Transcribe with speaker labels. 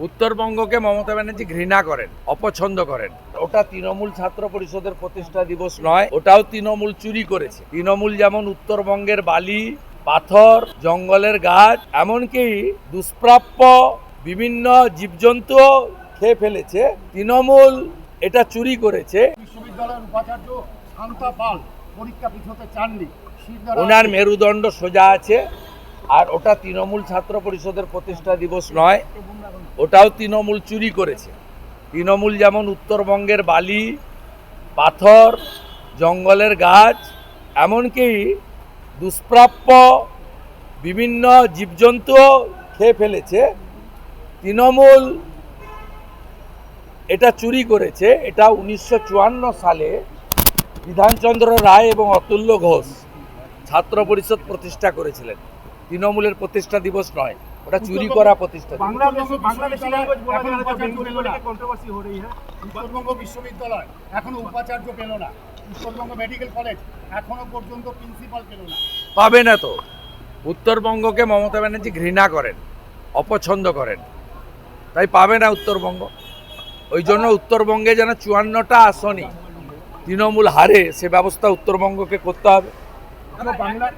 Speaker 1: উত্তরবঙ্গকে মমতা ব্যানার্জি ঘৃণা করেন অপছন্দ করেন। ওটা তৃণমূল ছাত্র পরিষদের প্রতিষ্ঠা দিবস নয় ওটাও তৃণমূল চুরি করেছে। তৃণমূল যেমন উত্তরবঙ্গের বালি পাথর জঙ্গলের গাছ এমনকি দুষ্প্রাপ্য বিভিন্ন জীবজন্তু খেয়ে ফেলেছে। তৃণমূল এটা চুরি করেছে।
Speaker 2: বিশ্ববিদ্যালয়ের উপাচার্য শান্তা পাল পরীক্ষা পিছতে চাননি।
Speaker 1: ওনার মেরুদণ্ড সোজা আছে। আর ওটা তৃণমূল ছাত্র পরিষদের প্রতিষ্ঠা দিবস নয়, ওটাও তৃণমূল চুরি করেছে। তৃণমূল যেমন উত্তরবঙ্গের বালি, পাথর, জঙ্গলের গাছ, এমনকি দুষ্প্রাপ্য বিভিন্ন জীবজন্তু খেয়ে ফেলেছে। তৃণমূল এটা চুরি করেছে, এটা উনিশশো চুয়ান্ন সালে বিধানচন্দ্র রায় এবং অতুল্য ঘোষ ছাত্র পরিষদ প্রতিষ্ঠা করেছিলেন। তৃণমূলের প্রতিষ্ঠা দিবস নয় ওটা চুরি করা প্রতিষ্ঠা
Speaker 2: উত্তরবঙ্গ বিশ্ববিদ্যালয় এখনও হ্যাঁ? উপাচার্য পেল না। উত্তরবঙ্গ মেডিকেল কলেজ এখনও পর্যন্ত প্রিন্সিপাল পেল না।
Speaker 1: পাবে না তো। উত্তরবঙ্গকে মমতা ব্যানার্জি ঘৃণা করেন অপছন্দ করেন। তাই পাবে না উত্তরবঙ্গ ওই জন্য উত্তরবঙ্গে যেন চুয়ান্নটা আসনই তৃণমূল হারে সে ব্যবস্থা উত্তরবঙ্গকে করতে হবে।
Speaker 2: বাংলা